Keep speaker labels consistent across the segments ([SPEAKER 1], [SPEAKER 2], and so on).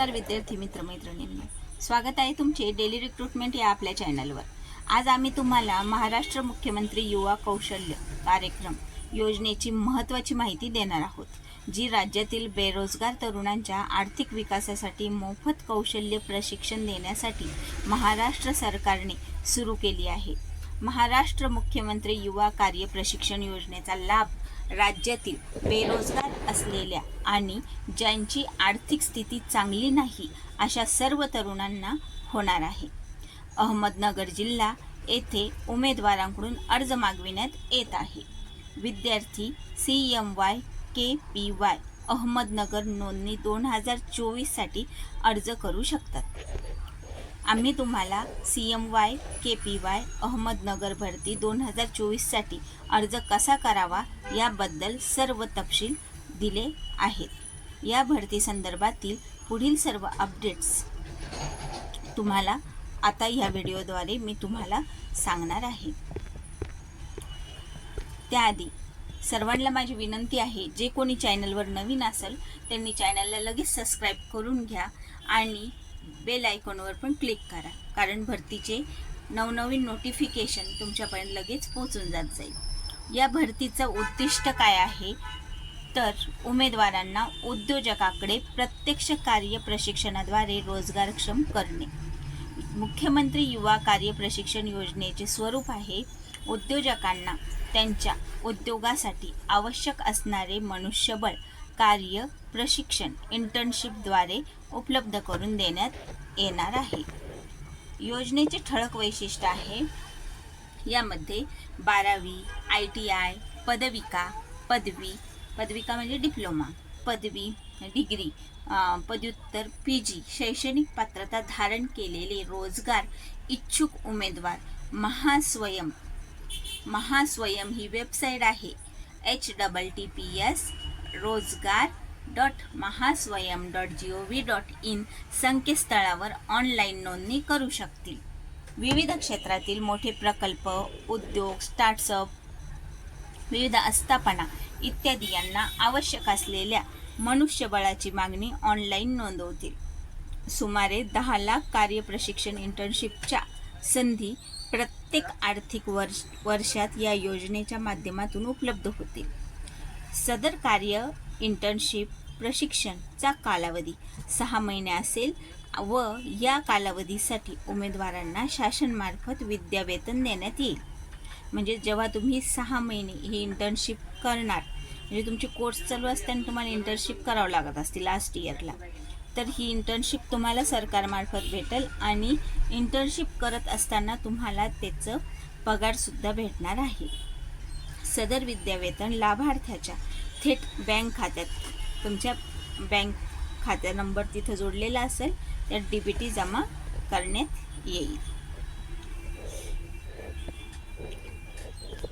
[SPEAKER 1] नमस्कार विद्यार्थी मित्रमैत्रिणींना. स्वागत आहे तुमचे डेली रिक्रुटमेंट या आपल्या चॅनलवर आज आम्ही तुम्हाला महाराष्ट्र मुख्यमंत्री युवा कौशल्य कार्यक्रम योजनेची महत्त्वाची माहिती देणार आहोत जी राज्यातील बेरोजगार तरुणांच्या आर्थिक विकासासाठी मोफत कौशल्य प्रशिक्षण देण्यासाठी महाराष्ट्र सरकारने सुरू केली आहे. महाराष्ट्र मुख्यमंत्री युवा कार्य प्रशिक्षण योजनेचा लाभ राज्यातील बेरोजगार असलेल्या आणि ज्यांची आर्थिक स्थिती चांगली नाही अशा सर्व तरुणांना होणार आहे. अहमदनगर जिल्हा येथे उमेदवारांकडून अर्ज मागविण्यात येत आहे. विद्यार्थी C M Y K P Y Ahmednagar नोंदणी दोन हजार चोवीससाठी अर्ज करू शकतात. आम्ही तुम्हाला C M Y K P Y Ahmednagar भरती दोन हजार चोवीससाठी अर्ज कसा करावा याबद्दल सर्व तपशील दिले आहेत. या भरती संदर्भातील पुढील सर्व अपडेट्स तुम्हाला आता ह्या व्हिडिओद्वारे मी तुम्हाला सांगणार आहे. त्याआधी सर्वांना माझी विनंती आहे जे कोणी चॅनलवर नवीन असेल त्यांनी चॅनलला लगेच सबस्क्राईब करून घ्या आणि बेल आयकॉनवर पण क्लिक करा. कारण भरतीचे नवनवीन नोटिफिकेशन तुमच्यापर्यंत लगेच पोचून जात जाईल. या भरतीचं उद्दिष्ट काय आहे? तर उमेदवारांना उद्योजकाकडे प्रत्यक्ष कार्य प्रशिक्षणाद्वारे रोजगारक्षम करणे. मुख्यमंत्री युवा कार्य प्रशिक्षण योजनेचे स्वरूप आहे उद्योजकांना त्यांच्या उद्योगासाठी आवश्यक असणारे मनुष्यबळ कार्य प्रशिक्षण इंटर्नशिपद्वारे उपलब्ध करून देण्यात येणार आहे. योजनेचे ठळक वैशिष्ट्य आहे. यामध्ये बारावी आय टी आय पदविका पदवी पदविका म्हणजे डिप्लोमा पदवी म्हणजे डिग्री पदव्युत्तर पी जी शैक्षणिक पात्रता धारण केलेले रोजगार इच्छुक उमेदवार महास्वयं महास्वयं ही वेबसाईट आहे. H double T P S Rojgar dot Mahaswayam dot G O V dot in संकेतस्थळावर ऑनलाईन नोंदणी करू शकतील. विविध क्षेत्रातील मोठे प्रकल्प उद्योग स्टार्ट्सअप विविध आस्थापना इत्यादी यांना आवश्यक असलेल्या मनुष्यबळाची मागणी ऑनलाईन नोंदवतील. सुमारे दहा लाख कार्य प्रशिक्षण इंटर्नशिपच्या संधी प्रत्येक आर्थिक वर्ष वर्षात या योजनेच्या माध्यमातून उपलब्ध होतील. सदर कार्य इंटर्नशिप प्रशिक्षणचा कालावधी सहा महिने असेल व या कालावधीसाठी उमेदवारांना शासनमार्फत विद्यावेतन देण्यात येईल. म्हणजे जेव्हा तुम्ही सहा महिने ही इंटर्नशिप करणार म्हणजे तुमची कोर्स चालू असताना तुम्हाला इंटर्नशिप करावं लागत असते लास्ट इयरला तर ही इंटर्नशिप तुम्हाला सरकारमार्फत भेटेल आणि इंटर्नशिप करत असताना तुम्हाला त्याचं पगारसुद्धा भेटणार आहे. सदर विद्यावेतन लाभार्थ्याच्या थेट बँक खात्यात तुमच्या बँक खात्या नंबर तिथं जोडलेला असेल तर डी बी टी जमा करण्यात येईल.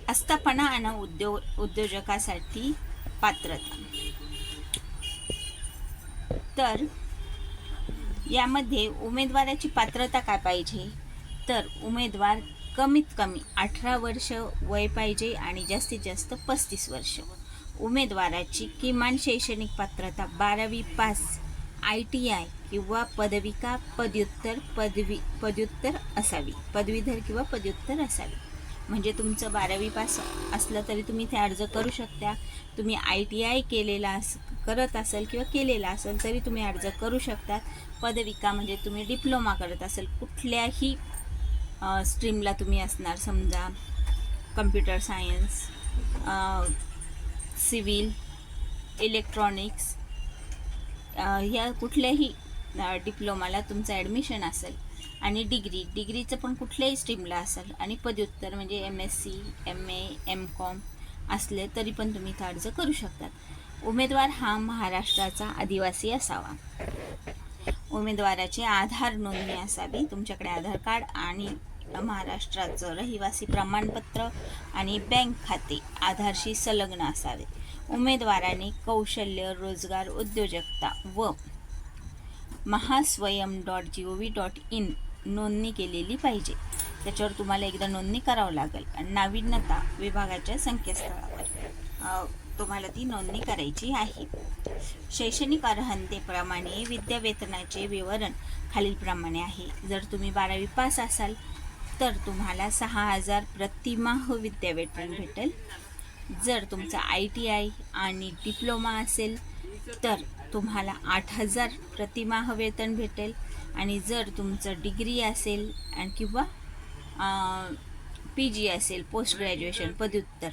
[SPEAKER 1] आस्थापना आणि उद्योग उद्योजकासाठी पात्रता. तर यामध्ये उमेदवाराची पात्रता काय पाहिजे? तर उमेदवार कमीत कमी अठरा वर्ष वय पाहिजे आणि जास्तीत जास्त पस्तीस वर्ष. उमेदवाराची किमान शैक्षणिक पात्रता बारावी पास आय टी आय किंवा पदविका पदव्युत्तर पदवी पदव्युत्तर असावी. पदवीधर किंवा पदव्युत्तर असावी. म्हणजे तुमचं बारावी पास असलं तरी तुम्ही ते अर्ज करू शकता. तुम्ही आय टी आय केलेला अस करत असेल किंवा केलेला असेल तरी तुम्ही अर्ज करू शकतात पदविका म्हणजे तुम्ही डिप्लोमा करत असेल कुठल्याही स्ट्रीमला तुम्ही असणार. समजा कम्प्युटर सायन्स सिव्हिल इलेक्ट्रॉनिक्स ह्या कुठल्याही डिप्लोमाला तुमचं ॲडमिशन असेल आणि डिग्री डिग्रीचं पण कुठल्याही स्ट्रीमला असेल आणि पदव्युत्तर म्हणजे M S C M A M com असले तरी पण तुम्ही इथं अर्ज करू शकतात. उमेदवार हा महाराष्ट्राचा आदिवासी असावा. उमेदवाराचे आधार नोंदणी असावी तुमच्याकडे आधार कार्ड आणि महाराष्ट्राचं रहिवासी प्रमाणपत्र आणि बँक खाते आधारशी संलग्न असावे. उमेदवाराने कौशल्य रोजगार उद्योजकता व Mahaswayam dot G O V dot in नोंदणी केलेली पाहिजे. त्याच्यावर तुम्हाला एकदा नोंदणी करावं लागेल. आणि नाविन्यता विभागाच्या संकेतस्थळावर तुम्हाला ती नोंदणी करायची आहे. शैक्षणिक अर्हतेप्रमाणे विद्यावेतनाचे विवरण खालीलप्रमाणे आहे. जर तुम्ही बारावी पास असाल तर तुम्हाला सहा हजार प्रतिमाह हो विद्यावेतन भेटेल. जर तुमचा आय टी आय आणि डिप्लोमा असेल तर तुम्हाला आठ हजार प्रतिमाह हो वेतन भेटेल. आणि जर तुमचं डिग्री असेल आणि किंवा पी जी असेल पोस्ट ग्रॅज्युएशन पदव्युत्तर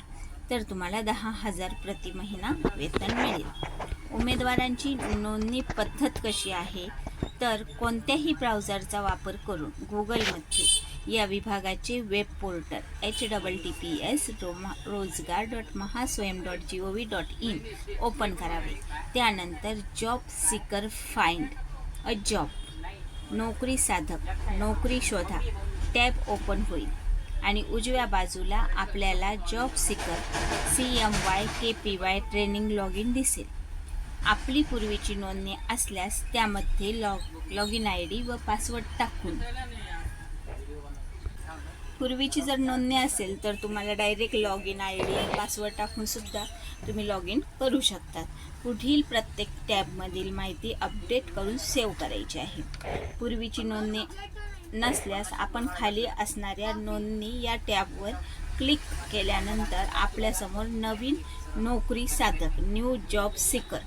[SPEAKER 1] तर तुम्हाला दहा हजार प्रति महिना वेतन मिळेल. उमेदवारांची नोंदणी पद्धत कशी आहे? तर कोणत्याही ब्राउझरचा वापर करून गुगलमध्ये या विभागाचे web portal H double T P S Roma Rojgar dot Mahaswayam dot G O V dot in open करावे. त्यानंतर job seeker find a job नोकरी साधक नोकरी शोधा टॅब ओपन होईल. आणि उजव्या बाजूला आपल्याला job seeker C M Y K P Y training log in दिसेल. आपली पूर्वीची नोंदणी असल्यास त्यामध्ये log log in I D व पासवर्ड टाकून पूर्वीची जर नोंदणी असेल तर तुम्हाला direct log in I D password टाकून सुद्धा तुम्ही लॉग इन करू शकतात. पुढील प्रत्येक टॅबमधील माहिती अपडेट करून सेव्ह करायची आहे. पूर्वीची नोंदणी नसल्यास आपण खाली असणाऱ्या नोंदणी या टॅबवर क्लिक केल्यानंतर आपल्यासमोर नवीन नोकरी साधक न्यू जॉब सिकर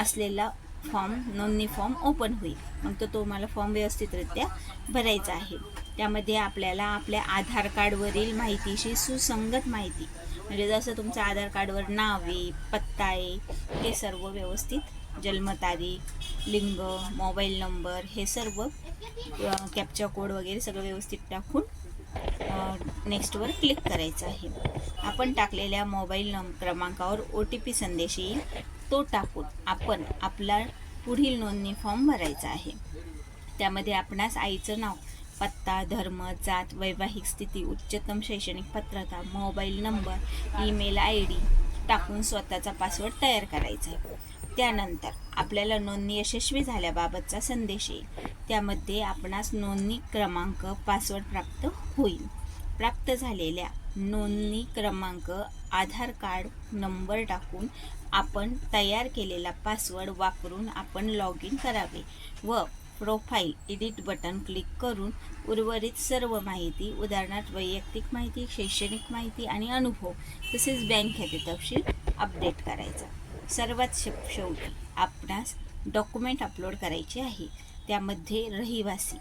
[SPEAKER 1] असलेला फॉर्म नोंदणी फॉर्म ओपन होईल. मग तो तुम्हाला फॉर्म व्यवस्थितरित्या भरायचा आहे. त्यामध्ये आपल्याला आपल्या आधार कार्डवरील माहितीशी सुसंगत माहिती म्हणजे जसं तुमचं आधार कार्डवर नाव आहे पत्ता आहे हे सर्व व्यवस्थित जन्मतारीख लिंग मोबाईल नंबर हे सर्व कॅप्चा कोड वगैरे सगळं व्यवस्थित टाकून नेक्स्टवर क्लिक करायचं आहे. आपण टाकलेल्या मोबाईल नं क्रमांकावर ओ टी पी संदेश येईल. तो टाकून आपण आपला पुढील नोंदणी फॉर्म भरायचा आहे. त्यामध्ये आपणास आईचं नाव पत्ता धर्म जात वैवाहिक स्थिती उच्चतम शैक्षणिक पात्रता mobile number email I D टाकून स्वतःचा पासवर्ड तयार करायचा आहे. त्यानंतर आपल्याला नोंदणी यशस्वी झाल्याबाबतचा संदेश येईल. त्यामध्ये आपणास नोंदणी क्रमांक पासवर्ड प्राप्त होईल. प्राप्त झालेल्या नोंदणी क्रमांक आधार कार्ड नंबर टाकून आपण तयार केलेला पासवर्ड वापरून आपण लॉग इन करावे व प्रोफाईल एडिट बटन क्लिक करून उर्वरित सर्व माहिती उदाहरणार्थ वैयक्तिक माहिती शैक्षणिक माहिती आणि अनुभव तसेच बँक खाते तपशील अपडेट करायचा. सर्वात शेवटी आपणास डॉक्युमेंट अपलोड करायचे आहे. त्यामध्ये रहिवासी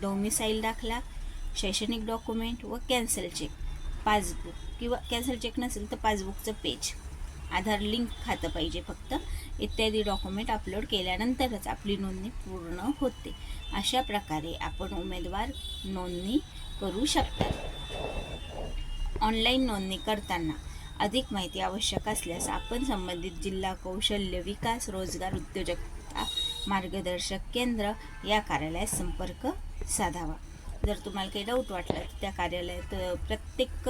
[SPEAKER 1] डोमिसाईल दाखला शैक्षणिक डॉक्युमेंट व कॅन्सल चेक पासबुक किंवा कॅन्सल चेक नसेल तर पासबुकचं पेज आधार लिंक खातं पाहिजे फक्त. इत्यादी डॉक्युमेंट अपलोड केल्यानंतरच आपली नोंदणी पूर्ण होते. अशा प्रकारे आपण उमेदवार नोंदणी करू शकता. ऑनलाईन नोंदणी करताना अधिक माहिती आवश्यक असल्यास आपण संबंधित जिल्हा कौशल्य विकास रोजगार उद्योजकता मार्गदर्शक केंद्र या कार्यालयात संपर्क साधावा. जर तुम्हाला काही डाऊट वाटला तर त्या कार्यालयात प्रत्येक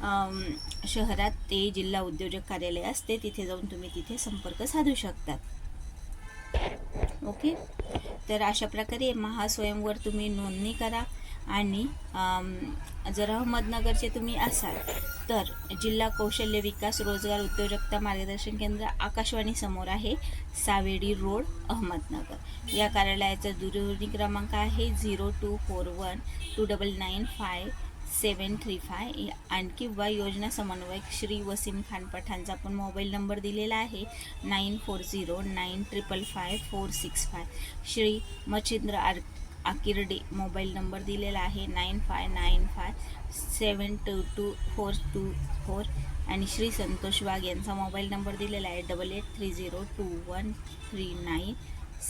[SPEAKER 1] शहरात ते जिल्हा उद्योजक कार्यालय असते तिथे जाऊन तुम्ही तिथे संपर्क साधू शकतात. ओके तर अशा प्रकारे महास्वयंवर तुम्ही नोंदणी करा आणि जर अहमदनगरचे तुम्ही असाल तर जिल्हा कौशल्य विकास रोजगार उद्योजकता मार्गदर्शन केंद्र आकाशवाणी समोर आहे सावेडी रोड अहमदनगर. या कार्यालयाचा दूरध्वनी क्रमांक आहे zero two four one two double nine five seven three five आणि किंवा योजना समन्वयक श्री वसीम खान पठाणचा पण मोबाईल नंबर दिलेला आहे. Nine four zero nine triple five four six five. Shri Machhindra R Akirde mobile number दिलेला आहे. Nine five nine five seven two two four two four. आणि श्री संतोष वाघ यांचा मोबाईल नंबर दिलेला आहे. Double eight three zero two one three nine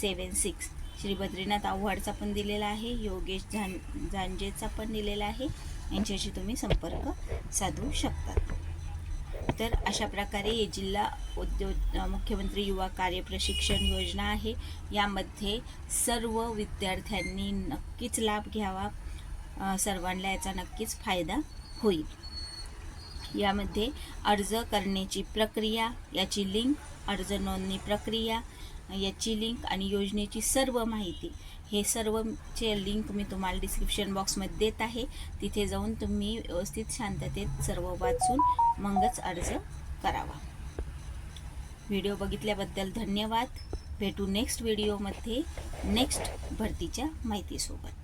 [SPEAKER 1] seven six. Shri Badrinath आव्हाडचा पण दिलेला आहे. योगेश झां झांजेचा पण दिलेला आहे. यांच्याशी तुम्ही संपर्क साधू शकता तर अशा प्रकारे जिल्हा उद्योग मुख्यमंत्री युवा कार्य प्रशिक्षण योजना आहे. यामध्ये सर्व विद्यार्थ्यांनी नक्कीच लाभ घ्यावा. सर्वांना याचा नक्कीच फायदा होईल. यामध्ये अर्ज करण्याची प्रक्रिया याची लिंक अर्ज नोंदणी प्रक्रिया याची लिंक आणि योजनेची सर्व माहिती हे सर्वचे लिंक मी तुम्हाला डिस्क्रिप्शन बॉक्समध्ये देत आहे. तिथे जाऊन तुम्ही व्यवस्थित शांततेत सर्व वाचून मगच अर्ज करावा. व्हिडिओ बघितल्याबद्दल धन्यवाद. भेटू नेक्स्ट व्हिडिओमध्ये नेक्स्ट भरतीच्या माहितीसोबत.